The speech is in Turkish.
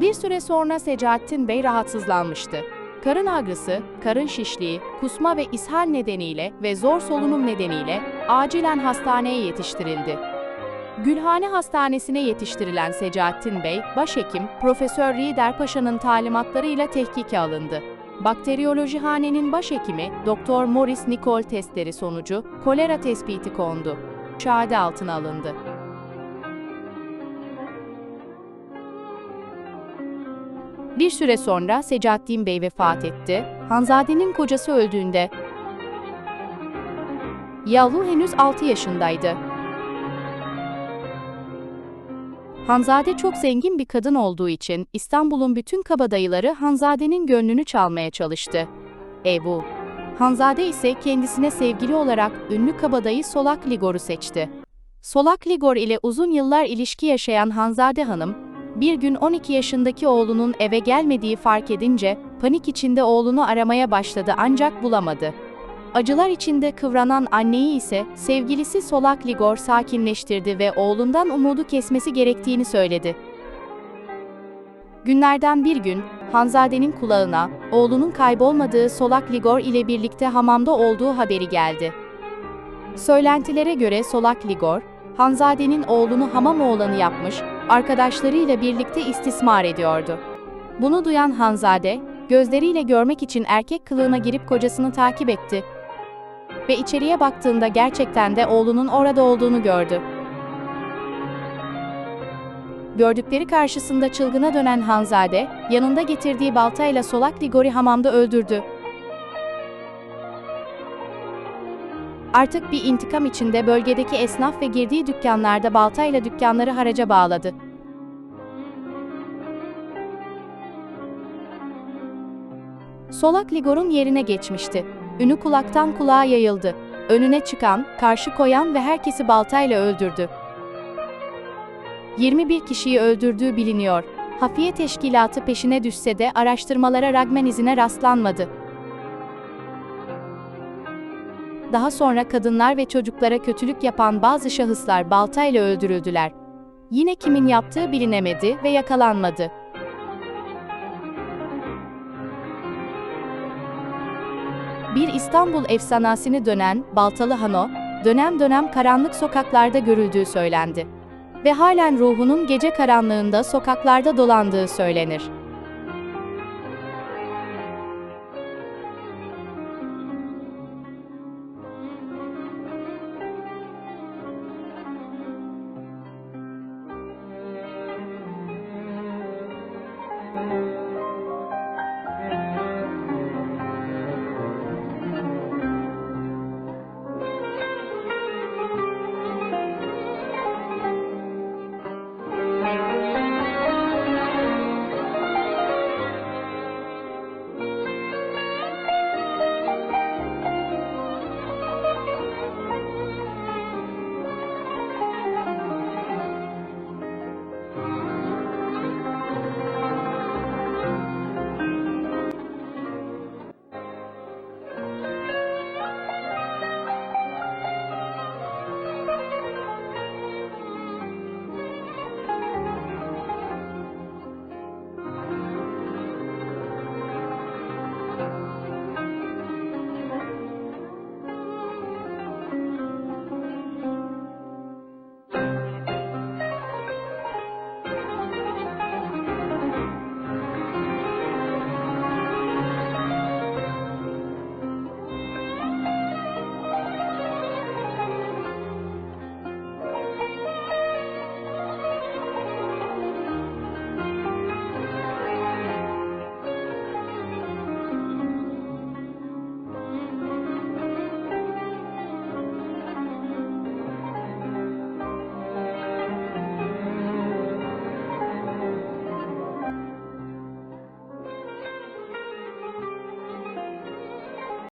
Bir süre sonra Secaettin Bey rahatsızlanmıştı. Karın ağrısı, karın şişliği, kusma ve ishal nedeniyle ve zor solunum nedeniyle acilen hastaneye yetiştirildi. Gülhane Hastanesi'ne yetiştirilen Secaettin Bey, başhekim Profesör Rieder Paşa'nın talimatlarıyla tehkike alındı. Bakteriyolojihanenin başhekimi Doktor Morris Nicol testleri sonucu kolera tespiti kondu. Şahade altına alındı. Bir süre sonra Secaettin Bey vefat etti. Hanzade'nin kocası öldüğünde Yavru henüz 6 yaşındaydı. Hanzade çok zengin bir kadın olduğu için İstanbul'un bütün kabadayıları Hanzade'nin gönlünü çalmaya çalıştı. Ebu. Hanzade ise kendisine sevgili olarak ünlü kabadayı Solak Ligor'u seçti. Solak Ligor ile uzun yıllar ilişki yaşayan Hanzade Hanım, bir gün 12 yaşındaki oğlunun eve gelmediği fark edince panik içinde oğlunu aramaya başladı ancak bulamadı. Acılar içinde kıvranan anneyi ise sevgilisi Solak Ligor sakinleştirdi ve oğlundan umudu kesmesi gerektiğini söyledi. Günlerden bir gün Hanzade'nin kulağına oğlunun kaybolmadığı Solak Ligor ile birlikte hamamda olduğu haberi geldi. Söylentilere göre Solak Ligor, Hanzade'nin oğlunu hamam oğlanı yapmış, arkadaşlarıyla birlikte istismar ediyordu. Bunu duyan Hanzade, gözleriyle görmek için erkek kılığına girip kocasını takip etti ve içeriye baktığında gerçekten de oğlunun orada olduğunu gördü. Gördükleri karşısında çılgına dönen Hanzade, yanında getirdiği baltayla Solak Ligor'u hamamda öldürdü. Artık bir intikam içinde bölgedeki esnaf ve girdiği dükkanlarda baltayla dükkanları haraca bağladı. Solak Ligor'un yerine geçmişti. Ünü kulaktan kulağa yayıldı. Önüne çıkan, karşı koyan ve herkesi baltayla öldürdü. 21 kişiyi öldürdüğü biliniyor. Hafiye teşkilatı peşine düşse de araştırmalara rağmen izine rastlanmadı. Daha sonra kadınlar ve çocuklara kötülük yapan bazı şahıslar baltayla öldürüldüler. Yine kimin yaptığı bilinemedi ve yakalanmadı. Bir İstanbul efsanasını dönen Baltalı Hano, dönem dönem karanlık sokaklarda görüldüğü söylendi. Ve halen ruhunun gece karanlığında sokaklarda dolandığı söylenir.